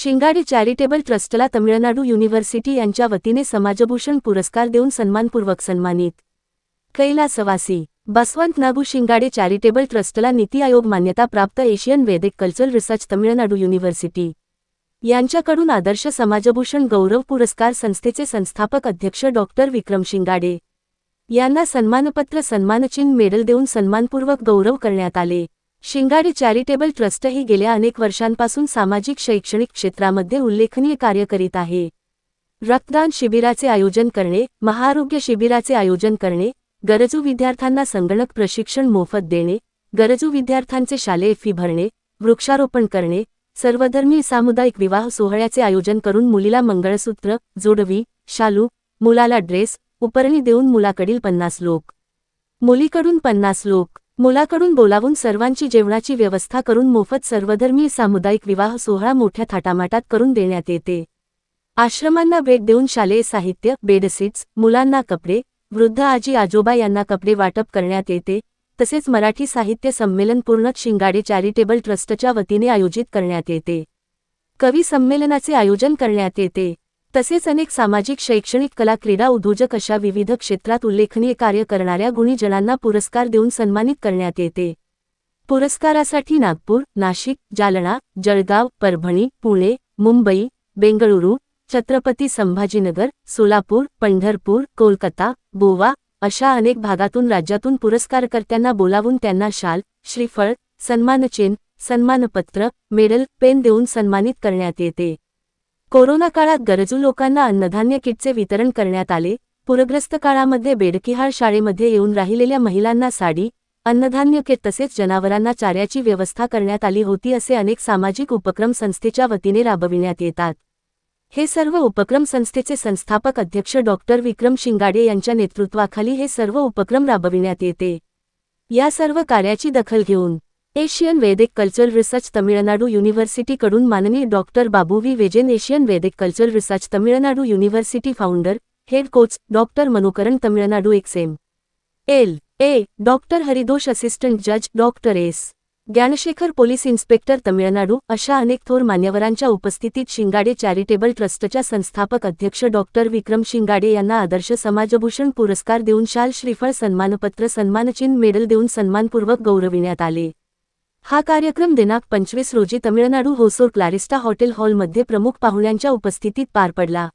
शिंगाडे charitable ट्रस्टला Tamil Nadu university यांच्या वतीने समाजभूषण पुरस्कार देऊन सन्मानपूर्वक सन्मानित. कैलासवासी बसवंत नागू शिंगाडे चॅरिटेबल ट्रस्टला नीती आयोग मान्यता प्राप्त Asian Vedic cultural research Tamil Nadu university. यांच्याकडून आदर्श समाजभूषण गौरव पुरस्कार संस्थेचे संस्थापक अध्यक्ष डॉक्टर विक्रम शिंगाडे. यांना सन्मानपत्र सन्मानचिन्ह मेडल देऊन सन्मानपूर्वक गौरव करण्यात आले. शिंगाडे चॅरिटेबल ट्रस्टही गेल्या अनेक वर्षांपासून सामाजिक शैक्षणिक क्षेत्रामध्ये उल्लेखनीय कार्य करीत आहे. रक्तदान शिबिराचे आयोजन करणे महाआरोग्य शिबिराचे आयोजन करणे गरजू विद्यार्थ्यांना संगणक प्रशिक्षण मोफत देणे गरजू विद्यार्थ्यांचे शालेय फी भरणे वृक्षारोपण करणे सर्वधर्मीय सामुदायिक विवाह सोहळ्याचे आयोजन करून मुलीला मंगळसूत्र जोडवी शालू मुलाला ड्रेस उपरणी देऊन मुलाकडील पन्नास लोक. मुलीकडून पन्नास लोक. मुलाकडून बोलावून सर्वांची जेवणाची व्यवस्था करून मोफत सर्वधर्मीय सामुदायिक विवाह सोहळा मोठ्या थाटामाटात करून देण्यात येते. आश्रमांना भेट देऊन शालेय साहित्य बेडसीट्स मुलांना कपडे वृद्ध आजी आजोबा यांना कपडे वाटप करण्यात येते. तसेच मराठी साहित्य संमेलन पूर्ण शिंगाडे चॅरिटेबल ट्रस्टच्या वतीने आयोजित करण्यात येते. कवी संमेलनाचे आयोजन करण्यात येते. तसेच अनेक सामाजिक शैक्षणिक कला क्रीडा उद्योजक अशा विविध क्षेत्रात उल्लेखनीय कार्य करणाऱ्या गुणीजनांना पुरस्कार देऊन सन्मानित करण्यात येते. पुरस्कारासाठी नागपूर नाशिक जालना जळगाव परभणी पुणे मुंबई बेंगळुरू छत्रपती संभाजीनगर सोलापूर पंढरपूर कोलकाता गोवा अशा अनेक भागातून राज्यातून पुरस्कारकर्त्यांना बोलावून त्यांना शाल श्रीफळ सन्मानचिन्ह सन्मानपत्र मेडल पेन देऊन सन्मानित करण्यात येते. कोरोना काळात गरजू लोकांना अन्नधान्य किटचे वितरण करण्यात आले. पूरग्रस्त काळामध्ये बेडकिहाळ शाळेमध्ये येऊन राहिलेल्या महिलांना साडी अन्नधान्य किट तसेच जनावरांना चाऱ्याची व्यवस्था करण्यात आली होती असे अनेक सामाजिक उपक्रम संस्थेच्या वतीने राबविण्यात येतात. हे सर्व उपक्रम संस्थेचे संस्थापक अध्यक्ष डॉक्टर विक्रम शिंगाडे यांच्या नेतृत्वाखाली हे सर्व उपक्रम राबविण्यात येते. या सर्व कार्याची दखल घेऊन Asian Vedic culture research Tamil Nadu युनिव्हर्सिटीकडून माननीय doctor Babu V. वेजेन Asian Vedic culture research Tamil Nadu university founder head coach doctor Manukaran Tamil Nadu ex M L. A. Doctor हरिदोष assistant जज doctor S. Gnanasekar police inspector Tamil Nadu अशा अनेक थोर मान्यवरांच्या उपस्थितीत शिंगाडे charitable ट्रस्टच्या संस्थापक अध्यक्ष डॉक्टर विक्रम शिंगाडे यांना आदर्श समाजभूषण पुरस्कार देऊन शाल श्रीफळ सन्मानपत्र सन्मानचिन्ह मेडल देऊन सन्मानपूर्वक गौरविण्यात आले. हा कार्यक्रम दिनांक पंचवीस रोजी तमिळनाडू होसोर क्लारिस्टा हॉटेल हॉलमध्ये प्रमुख पाहुण्यांच्या उपस्थितीत पार पडला.